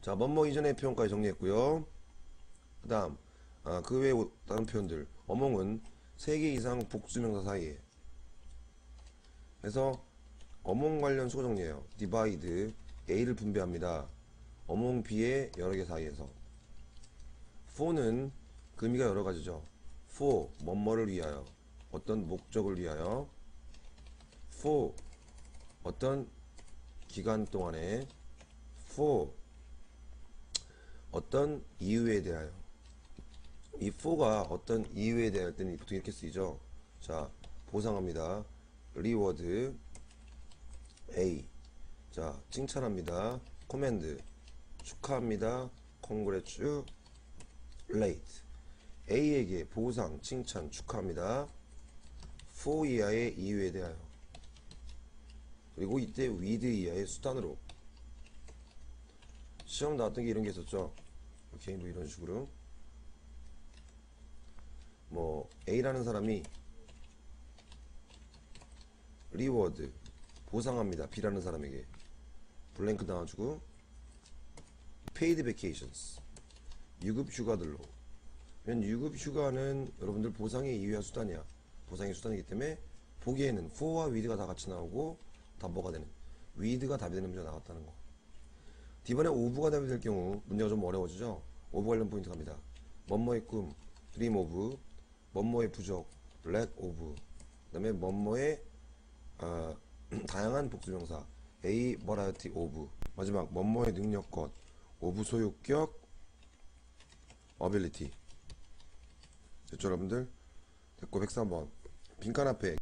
자, 뭐뭐 이전의 표현까지 정리했고요. 그 다음, 아, 그 외에 다른 표현들. 어몽은 3개 이상 복수명사 사이에. 그래서, 어몽 관련 수거 정리해요. divide, A를 분배합니다. 어몽 B의 여러 개 사이에서. for는 그 의미가 여러 가지죠. for, 뭐뭐를 위하여. 어떤 목적을 위하여. for, 어떤 기간 동안에. for, 어떤 이유에 대하여 이 for가 어떤 이유에 대할 때는 보통 이렇게 쓰이죠? 자 보상합니다. reward A. 자 칭찬합니다. command 축하합니다. congratulate A에게 보상 칭찬 축하합니다. for 이하의 이유에 대하여. 그리고 이때 with 이하의 수단으로. 시험 나왔던 게 이런 게 있었죠. 오케이, 뭐 이런 식으로. 뭐, A라는 사람이 리워드, 보상합니다. B라는 사람에게. 블랭크 나와주고, 페이드 베케이션스, 유급 휴가들로. 면 유급 휴가는 여러분들 보상의 이유야 수단이야. 보상의 수단이기 때문에 보기에는 for와 with가 다 같이 나오고 다 뭐가 되는 with가 답이 되는 문제가 나왔다는 거. D번에 오브가 답이 될 경우 문제가 좀 어려워지죠. 오브 관련 포인트 갑니다. 뭐뭐의 꿈, dream of, 뭐뭐의 부족, lack of, 그 다음에 뭐뭐의 어, 다양한 복수명사, a variety of, 마지막 뭐뭐의 능력껏, of 소유격, ability. 됐죠 여러분들? 됐고 103번 빈칸 앞에